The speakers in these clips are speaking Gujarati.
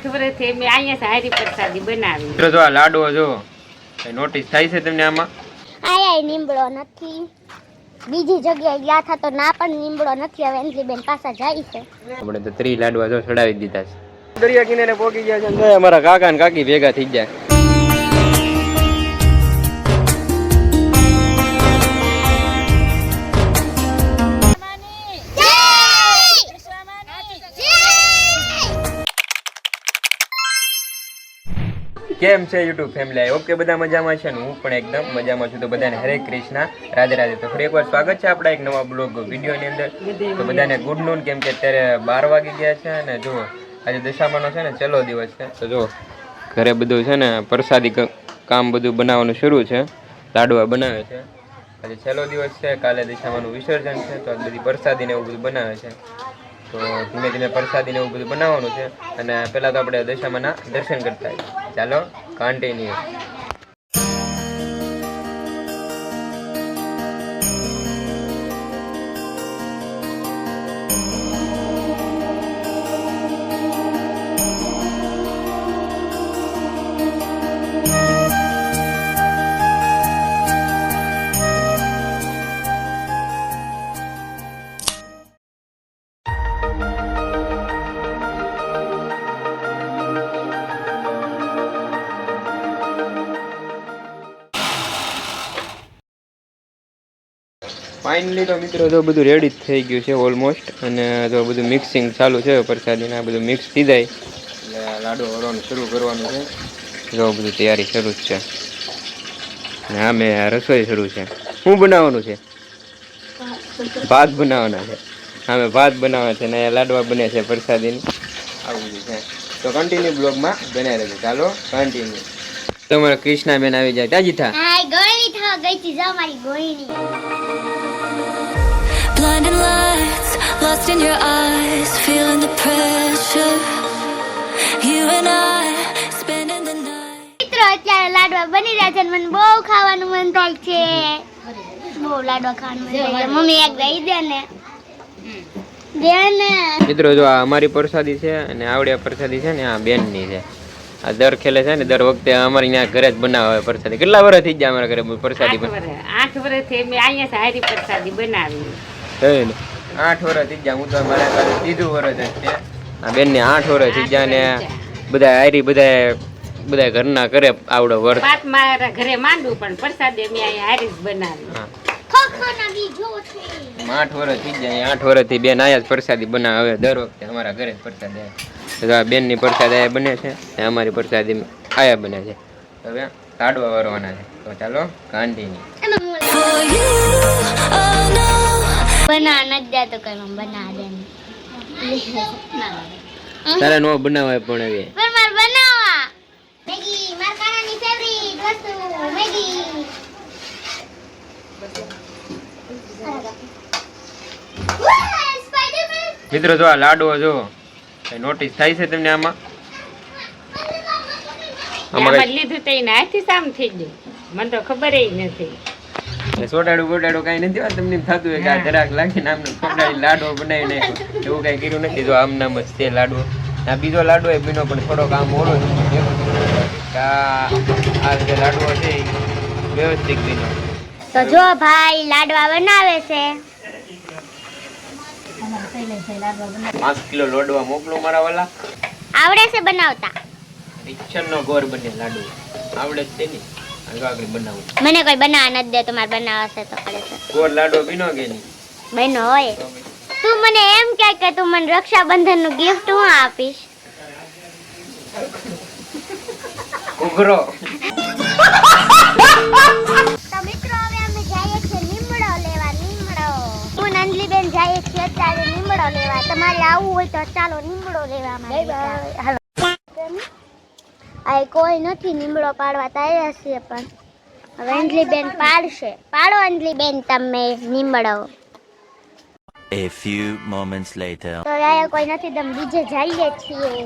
આઠ વર્ષથી મેં અહીંયા સારી પ્રસાદી બનાવી મિત્રો જો આ લાડવો જો નોટિસ થાય છે તમને આમાં? આયા નીમડો નથી. બીજી જગ્યાએ ગયા હતા તો ના પણ નીમડો નથી હવે એન્ટ્રી બેન પાછા જાય છે. આપણે તો ત્રી લાડવા જો ચડાવી દીધા છે. દરિયા કિનારે પોગી ગયા છે અમારા કાકા ને કાકી ભેગા થઈ જાય કેમ છે યુટ્યુબ ફેમિલી ઓકે બધા મજામાં છે હું પણ એકદમ મજામાં છું. તો બધાને હરે કૃષ્ણ, રાધે રાધે. તો ફરી એકવાર સ્વાગત છે આપણા એક નવા બ્લોગ વિડીયોની અંદર. તો બધાને ગુડ નૂન કેમ કે અત્યારે બાર વાગી ગયા છે અને જુઓ આજે દશામાનો છે ને છેલ્લો દિવસ છે. તો જુઓ ઘરે બધું છે ને પ્રસાદી કામ બધું બનાવવાનું શરૂ છે. લાડવા બનાવે છે. આજે છેલ્લો દિવસ છે, કાલે દશામાનું વિસર્જન છે. તો બધી પ્રસાદીને એવું બધું બનાવે છે. તો ધીમે ધીમે પ્રસાદીને એવું બધું બનાવવાનું છે. અને પહેલાં તો આપણે દશામાના દર્શન કરતા ચાલો કન્ટિન્યુ ફાઇનલી તો મિત્રો જો બધું રેડી થઈ ગયું છે ઓલમોસ્ટ અને જો બધું મિક્સિંગ ચાલુ છે પ્રસાદીને આ બધું મિક્સ થઈ જાય. એટલે આ લાડુ વરવાનું શરૂ કરવાનું છે. જો બધું તૈયારી શરૂ જ છે. હા મેં આ રસોઈ શરૂ છે. શું બનાવવાનું છે? ભાત બનાવવાના છે. અમે ભાત બનાવવા છે ને આ લાડવા બને છે પ્રસાદીની આવું બધું છે. તો કન્ટિન્યુ બ્લોગમાં બન્યા રહેજો ચાલો કન્ટિન્યુ તમારા કૃષ્ણાબેન આવી જાય. ત્યાં થા થવા ગઈ હતી જો મારી ગોળણી Blinding lights, lost in your eyes, feeling the pressure. You and I, spending the night. મિત્રો અત્યારે લાડવા બની રહ્યા છે અને મને બહુ ખાવાનું મન થાય છે. બહુ લાડવા ખાવાનું મન થાય છે. મમ્મી એક દઈ દે ને દે ને. મિત્રો જો આ અમારી પ્રસાદી છે અને આવડિયા પ્રસાદી છે ને આ બેનની છે. આ દર ખેલે છે ને દર વખતે અમારે અહીંયા ઘરે જ બનાવે પ્રસાદી. કેટલા વર્ષ થઈ ગયા અમારા ઘરે પ્રસાદી આઠ વર્ષ આઠ વર્ષથી મેં અહીંયા સારી પ્રસાદી બનાવી હે ને? આઠ વર્ષ થઈ ગયા હું તો મારા ઘરે ત્રીજું વર્ષ જ છે. આ બેનને આઠ વર્ષ થઈ ગયા ને બધા હારી બધા બધા ઘરના કરે આવડો વર્ષ પાત મારા ઘરે માંડવું પણ પ્રસાદી મેં અહીંયા હારી જ બનાવી આઠ વર્ષ થઈ આઠ વર્ષથી બેન આયા જ પ્રસાદી બનાવે. હવે દર વખતે અમારા ઘરે જ પ્રસાદી આવે તો બેનની પ્રસાદ આયા બને છે ને અમારી પ્રસાદી આયા બને છે. હવે લાડવા વરવાના છે. તો ચાલો continue For you, oh no. બના નથી દેતો કઈ મને બના દે ને. તારે નો બનાવાય પણ હવે. બનાવવા. મેગી મારા કાનાની ફેવરિટ વસ્તુ મેગી. મિત્રો જો આ લાડવો જો નોટિસ થાય છે તમને આમાં? લીધું તો એને સામ થઈ ગયું. મને તો ખબર નથી. સોટાડું બોટાડું કઈ નથી હોતું. તમને થતું હોય કે આ જરાક લાગીને આમને સોટાડી લાડવો બનાવી નાખ્યો. એવું કઈ કર્યું નથી જો આમ નામ જ છે લાડવો. આ બીજો લાડવો એ બીનો પણ થોડોક આમ ઓળો છે એવું કે આ આ જે લાડવો છે વ્યવસ્થિત બીનો તો જો ભાઈ લાડવા બનાવે છે. પાંચ કિલો લોડવા મોકલો મારા વાલા. આવડે છે બનાવતા. રિક્ષન નો ગોર બને લાડુ. આવડે છે ને. આગળ બનાવું. મને કોઈ બનાવવા નથી દે તમારે બનાવવા છે તો કરે છે. ગોર લાડુ બીનો કે નહીં? બહેનો હોય. તું મને એમ કે કે તું મને રક્ષાબંધનનું ગિફ્ટ હું આપીશ? ઉઘરો. લીમડો લેવા તમારે આવવું હોય તો ચાલો લીમડો લેવા હાલો. આ કોઈ નથી લીમડો પાડવા તૈયાર છે પણ. હવે અંજલીબેન પાડશે. પાડો અંજલીબેન તમે નીમડો. A few moments later. તો અહીંયા કોઈ નથી તમે બીજે જઈએ છીએ.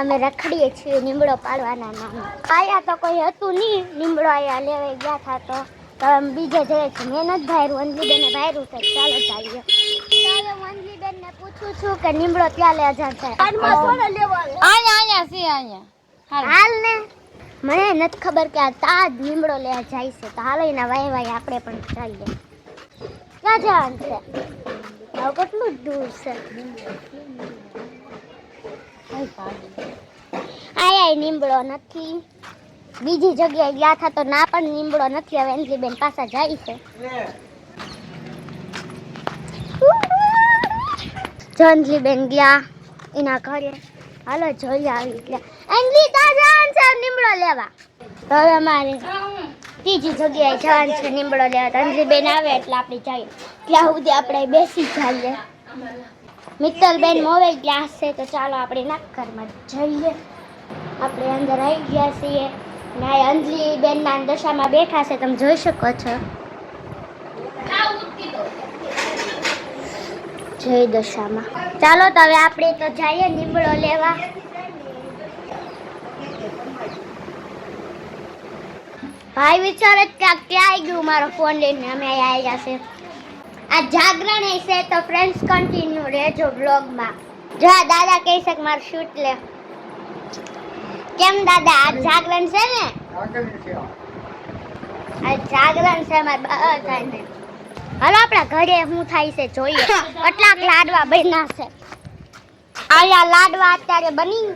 અમે રખડીએ છીએ નીમડો પાડવાના નામે. આયા તો કોઈ હતું નહીં. નીમડો આયા લેવા ગયા હતા તો. તો અમે બીજે જઈએ છીએ. મેં નથી ભાયરું અંજલીબેને ભાયરું છે ચાલો ચાલીએ ચાલો હું ને પૂછું છું કે લીમડો ત્યાં લે છે. અહીંયા અહીંયા ક્યાં સી અહીંયા. હાલ. ને. મને નથી ખબર કે આ તાજ લીમડો લેવા જાય છે. તો હાલ એના વાય વાય આપણે પણ જઈએ ક્યાં જવાનું છે? આવું કેટલું દૂર છે. આયા લીમડો નથી. બીજી જગ્યાએ ગયા હતા તો ના પણ લીમડો નથી. હવે એન્જલી બેન પાછા જાય છે. જંજલી બેન ગયા એના ઘરે. હાલો, જોઈ આવી ગયા. અંજલી તા જવાનું છે નીમડો લેવા. હવે અમારે ત્રીજી જગ્યાએ જવાનું છે નીમડો લેવા. તંજલીબેન બેન આવે એટલે આપણે જઈએ. ત્યાં સુધી આપણે બેસી જઈએ. મિત્તલ બેન મોવે ગયા છે, તો ચાલો આપણે નાગકરમાં જઈએ. આપણે અંદર આવી ગયા છીએ. ને આ અંજલી બેનના દશામાં બેઠા છે, તમે જોઈ શકો છો. જય દશામાં ચાલો તો હવે આપણે તો જઈએ લીમડો લેવા. ભાઈ વિચારે ક્યાં આવી ગયું મારો ફોન લઈને? અમે આવી છે. આ જાગરણ હશે છે તો ફ્રેન્ડ્સ કન્ટિન્યુ રહેજો બ્લોગમાં જો આ દાદા કહી છે કે મારું શૂટ લે. કેમ દાદા? આ જાગરણ છે ને? આ. જાગરણ છે અમારે બધાને હાલો આપણા ઘરે શું થાય છે જોઈએ. કેટલાક લાડવા બન્યા છે. આયા લાડવા અત્યારે બની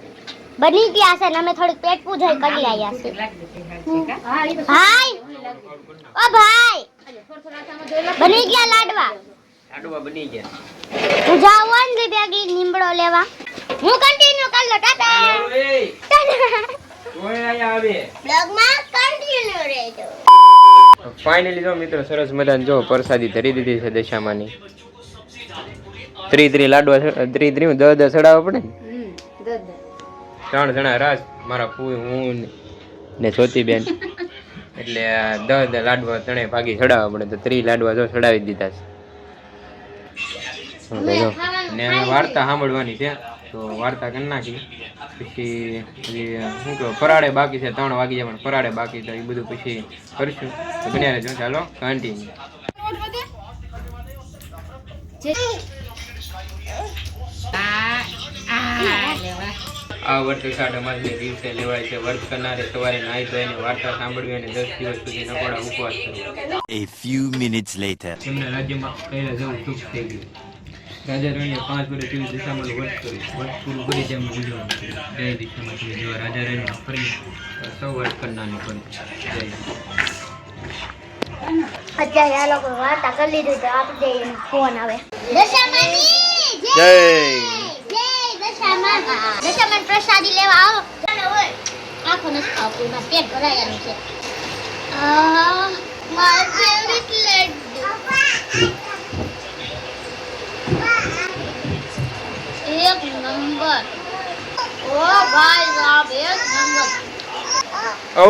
બની ગયા છે ને અમે થોડીક પેટ પૂજાઈ કરી આવ્યા છે ભાઈ! ઓ ભાઈ! બની ગયા લાડવા? લાડવા બની ગયા. હું જાઉં ને બેગી લીમડો લેવા. હું કન્ટિન્યુ કર લો ટાટા! ફાઇનલી જો મિત્રો સરસ મજાની જો પ્રસાદી ધરી દીધી છે દશામાની. ત્રી ત્રી લાડવા ત્રી ત્રી દસ દસ ચડાવવા પડે ને? ત્રણ જણા રાસ મારા ફૂઈ હું ને- જ્યોતિબેન. એટલે આ દસ દસ લાડવા ત્રણે ભાગી ચડાવવા પડે તો ત્રી લાડવા જો ચડાવી દીધા છે. ને હવે વાર્તા સાંભળવાની છે તો વાર્તા કરી નાખી પછી હજી શું કહો ફરાળે બાકી છે ત્રણ વાગી જાય પણ ફરાળે બાકી તો એ બધું પછી કરીશું. તો બન્યા રહેજો ચાલો કન્ટિન્યુ આ વર્ષે સાઠ દિવસે લેવાય છે વર્ત કરનારે સવારે નાહી ધોઈને વાર્તા સાંભળવી અને દસ દિવસ સુધી નકોડા ઉપવાસ કરવો. A few minutes later. તેમના રાજ્યમાં પહેલા જવું સુખ થઈ ગયું. રાજા રાણીએ પાંચ વર્ષ જેવી દિશામાં વર્ત કર્યું. વર્ત પૂરું કરી તેમ ઉજવણ જય દિશામાં તમે જેવા રાજા રાણી ફરી સૌ વર્ત કરનારને પણ. જય. અત્યારે આ લોકો વાર્તા કરી લીધું તો આપણે ફોન આવે દશામાની જય! જય! દશામાન. દશામાન પ્રસાદી લેવા આવો. આખો નથી ખાવતું પેટ ભરાયેલું છે. આહ, મારું ફેવરિટ લડ્ડુ એક નંબર ઓ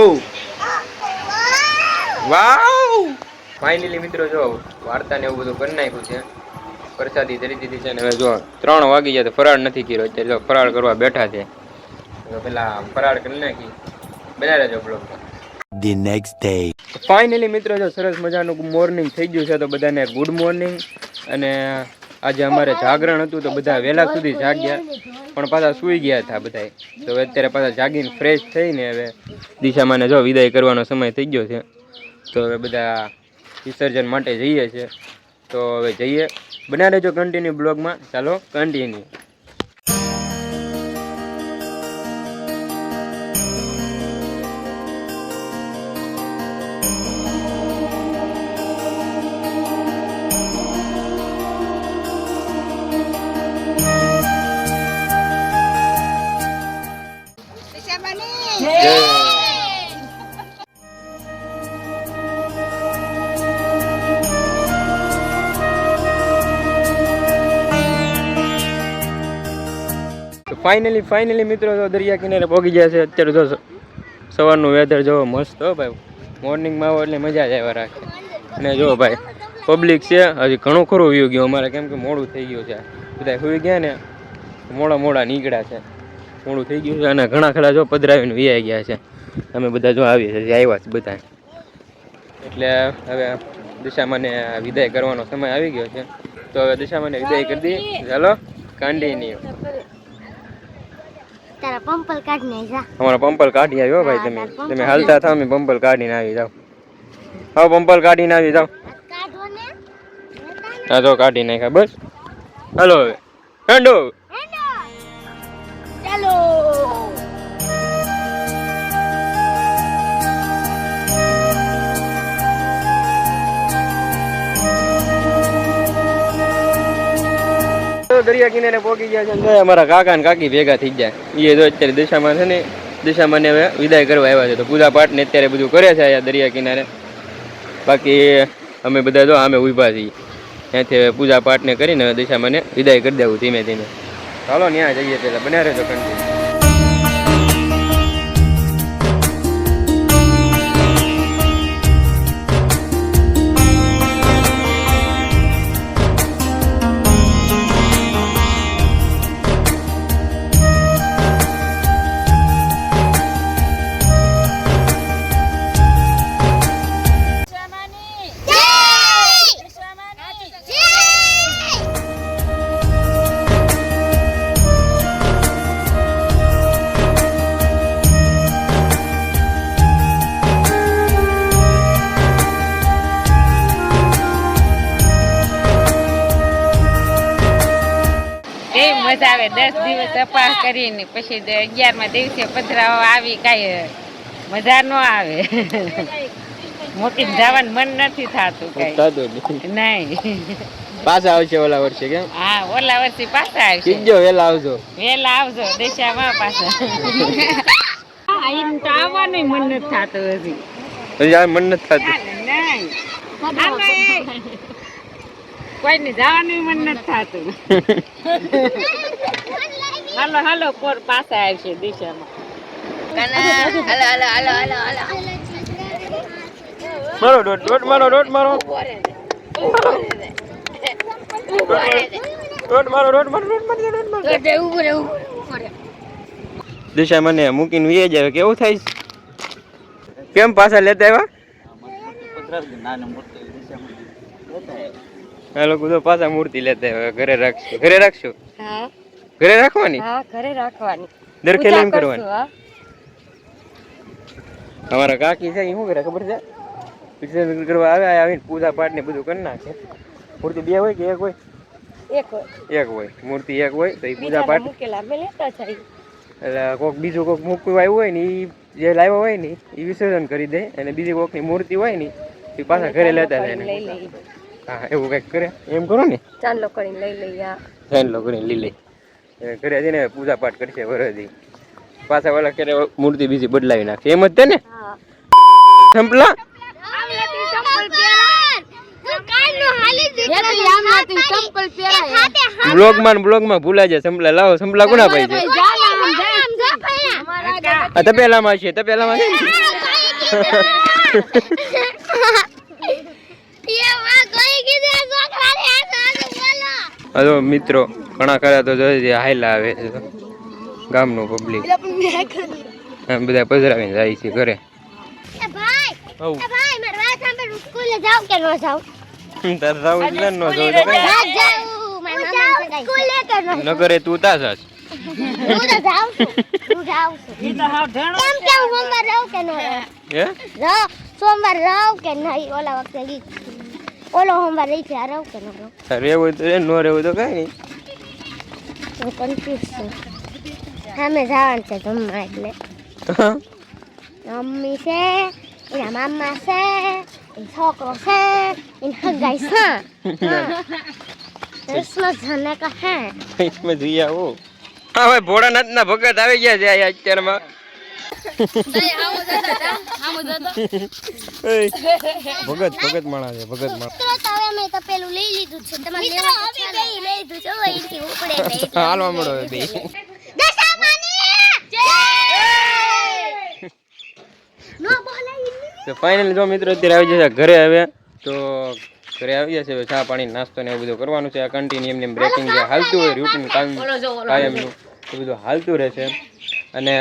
વાવ. ફાઇનલી મિત્રો જો વાર્તા ને એવું બધું કરી નાખ્યું છે. પ્રસાદી ધરી દીધી છે ને હવે જો ત્રણ વાગી જાય તો ફરાળ નથી કર્યો. અત્યારે જો ફરાળ કરવા બેઠા છે. પેલા ફરાળ કરી નાખી. બના રહેજો બ્લોગમાં ધી નેક્સ્ટ ડે ફાઇનલી મિત્રો જો સરસ મજાનું મોર્નિંગ થઈ ગયું છે. તો બધાને ગુડ મોર્નિંગ અને આજે અમારે જાગરણ હતું તો બધા વહેલા સુધી જાગ્યા, પણ પાછા સૂઈ ગયા હતા બધા તો અત્યારે પાછા જાગીને ફ્રેશ થઈને હવે દિશામાંને જો વિદાય કરવાનો સમય થઈ ગયો છે. તો હવે બધા વિસર્જન માટે જઈએ છે. તો હવે જઈએ. બના રહેજો કન્ટિન્યુ બ્લોગમાં ચાલો કન્ટિન્યુ ફાઇનલી ફાઇનલી મિત્રો, તો દરિયા કિનારે પહોંચી ગયા છે. અત્યારે જો સવારનું વેધર જો મસ્ત હો ભાઈ. મોર્નિંગમાં આવો એટલે મજા જ આવ્યા રાખે અને જો ભાઈ પબ્લિક છે. હજી ઘણું ખરું વ્યૂ ગયું. અમારે કેમ કે મોડું થઈ ગયું છે. બધા સુઈ ગયા ને, મોડા મોડા નીકળ્યા છે. મોડું થઈ ગયું છે અને ઘણા ખરા જો પધરાવીને વિયાઈ ગયા છે. અમે બધા જો આવીએ છીએ આવ્યા છે બધા એટલે હવે દિશામાને વિદાય કરવાનો સમય આવી ગયો છે. તો હવે દિશામાને વિદાય કરી દઈએ. ચાલો કન્ટિન્યુ તારા પંપલ કાઢને જા. અમારા પંપલ કાઢી આવ્યો ભાઈ તમે. તમે હાલતા થાવ અમે પંપલ કાઢીને આવી જાવ હા પંપલ કાઢીને આવી જાવ કાઢો ને. હા તો કાઢી નાખ્યા બસ. હાલો હવે. હેંડો. દરિયા કિનારે પહોંચી ગયા છે. અમારા કાકા ને કાકી ભેગા થઈ ગયા. એ તો અત્યારે દિશામાં છે ને, દિશામાં હવે વિદાય કરવા આવ્યા છે. તો પૂજા પાઠ ને અત્યારે બધું કરે છે અહીંયા દરિયા કિનારે. બાકી અમે બધા જો અમે ઊભા છીએ. ત્યાંથી હવે પૂજા પાઠ ને કરીને દિશામાં ને વિદાય કરી દેવું ધીમે ધીમે. ચાલો ત્યાં જઈએ પેલા બન્યા રહેજો કંટિન્યુ આવે દસ દિવસ તપાસ કરીને પછી અગિયાર દિવસે પધરાવો આવી કાંઈ મજા ન આવે. મોટી જવાનું મન નથી થતું કઈ. નહીં. પાછા આવશે ઓલા વર્ષે કેમ? હા ઓલા વર્ષે પાછા આવશે. જો વેલા આવજો. વેલા આવજો દેશામાં પાછા. એમ તો આવવાનું મન નથી થતું હજી. હજી મન નથી થતું. નહીં. કોઈને જવાનું મન નથી થતું. હાલો હાલો પોર પાછા આવશે દિશામાં. મારો દોઢ મારો દોઢ મારો. મારો દિશા મને મૂકીને વીએ જાય કેવું થાય? કેમ પાછા લેતા આવ્યા. આ લોકો તો પાછા મૂર્તિ લેતા હવે ઘરે રાખશું. ઘરે રાખશું? હા. ઘરે રાખવાની? હા ઘરે રાખવાની. દરખે લઈને કરવાની? અમારા કાકી છે એ શું કરે ખબર છે? વિસર્જન કરવા આવે આવીને પૂજા પાઠ ને બધું કરી નાખે. મૂર્તિ બે હોય કે એક હોય? એક એક હોય. મૂર્તિ એક હોય તો એ પૂજા પાઠ મૂકેલા. અમે લેતા જઈએ. એટલે કોક બીજું કોક મૂકવું આવ્યું હોય ને એ જે લાવ્યો હોય ને એ વિસર્જન કરી દે. અને બીજી કોકની મૂર્તિ હોય ને એ પાછા ઘરે લેતા જાય હા એવું કંઈક કરે? એમ કરો ને? ચાંદલો કરીને લઈ લઈએ ત્રણ કરીને લઈ લઈ એને છે ને પૂજા પાઠ કરશે વરદી પાછા વાળા કરે મૂર્તિ બીજી બદલાવી નાખે. એમ જ તે ને? સંપલા? બ્લોગમાં બ્લોગમાં ભૂલા જાય સંપલા. લાવો સંપલા કોના ભાઈ છે. આ તપેલામાં છે તપેલામાં છે ને? મિત્રો ઘણા ખરા તો જોઈએ હાયલા આવે છે ગામનું પબ્લિક બધા પધરાવીને જાય છે ઘરે. હઉ. જાવ જાવ તારે જાવું છે. ને ન જાવું તો તું હું સોમવાર રહું કે ન રહું? હે? રહું સોમવાર રહું કે નહીં ઓલા વખતે ગીત. ઓલો સોમવાર રહી છે રહું કે ન રહું રહેવું તો ન રહેવું તો કઈ નહીં. હું કન્ફ્યુઝ છું. સામે જવાનું છે જમવા એટલે. મમ્મી છે એના મામા છે એ છોકરો છે એને હગાઈ છે. ક્રિસમસ જને કહે. ક્રિસમસ જઈ આવો. હા ભાઈ ભોળાનાથ ના ભગત આવી ગયા છે અત્યારમાં. ભગત ભગત માણા છે ભગત માણા. તો હવે પેલું લઈ લીધું છે. તમારે લેવા તો છે ને? લઈ લીધું છે. હવે અહીંથી ઉપડે નહીં. હાલવા મળો. તો ફાઇનલી જો મિત્રો અત્યારે આવી જશે ઘરે હવે તો ઘરે આવી જશે હવે ચા પાણી નાસ્તો ને એવું બધું કરવાનું છે. આ કન્ટિન્યુ એમને બ્રેકિંગ જે હાલતું હોય રૂટીન કાયમ કાયમનું એ બધું હાલતું રહેશે. અને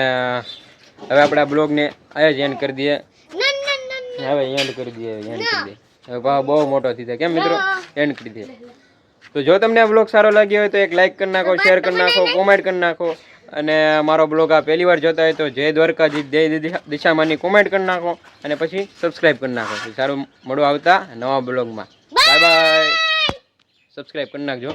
હવે આપણે આ બ્લોગને અહીંયા જ એન્ડ કરી દઈએ. હવે એન્ડ કરી દઈએ એન્ડ કરી દઈએ. હવે ભાવ બહુ મોટો થઈ જાય. કેમ મિત્રો? એન્ડ કરી દઈએ. તો જો તમને આ બ્લોગ સારો લાગ્યો હોય તો એક લાઈક કરી નાખો શેર કરી નાખો કોમેન્ટ કરી નાખો. અને મારો બ્લોગ આ પહેલી વાર જોતા હોય તો જય દ્વારકાજી જય દિશામાંની કોમેન્ટ કરી નાખો. અને પછી સબસ્ક્રાઈબ કરી નાખો. સારું મળો આવતા નવા બ્લોગમાં. બાય બાય સબસ્ક્રાઈબ કરી નાખજો.